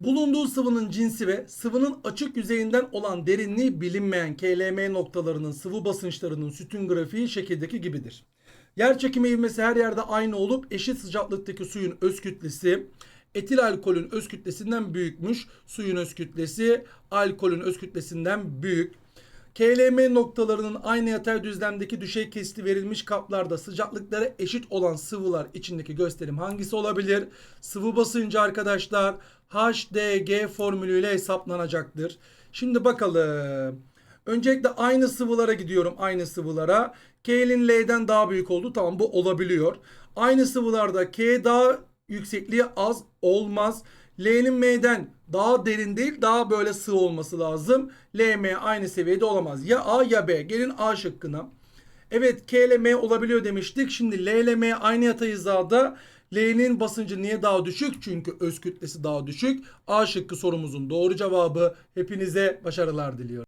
Bulunduğu sıvının cinsi ve sıvının açık yüzeyinden olan derinliği bilinmeyen KLM noktalarının sıvı basınçlarının sütun grafiği şekildeki gibidir. Yer çekimi ivmesi her yerde aynı olup eşit sıcaklıktaki suyun öz kütlesi etil alkolün öz kütlesinden büyükmüş. Suyun öz kütlesi alkolün öz kütlesinden büyük. KLM noktalarının aynı yatay düzlemdeki düşey kesiti verilmiş kaplarda sıcaklıkları eşit olan sıvılar içindeki gösterim hangisi olabilir? Sıvı basıncı arkadaşlar HDG formülüyle hesaplanacaktır. Şimdi bakalım. Öncelikle aynı sıvılara gidiyorum. Aynı sıvılara. K'nin L'den daha büyük oldu. Tamam bu olabiliyor. Aynı sıvılarda K daha yüksekliği az olmaz. L'nin M'den daha derin değil daha böyle sığ olması lazım. L, M aynı seviyede olamaz. Ya A ya B. Gelin A şıkkına. Evet K ile M olabiliyor demiştik. Şimdi L ile M aynı yatay hizada. L'nin basıncı niye daha düşük? Çünkü öz kütlesi daha düşük. A şıkkı sorumuzun doğru cevabı. Hepinize başarılar diliyorum.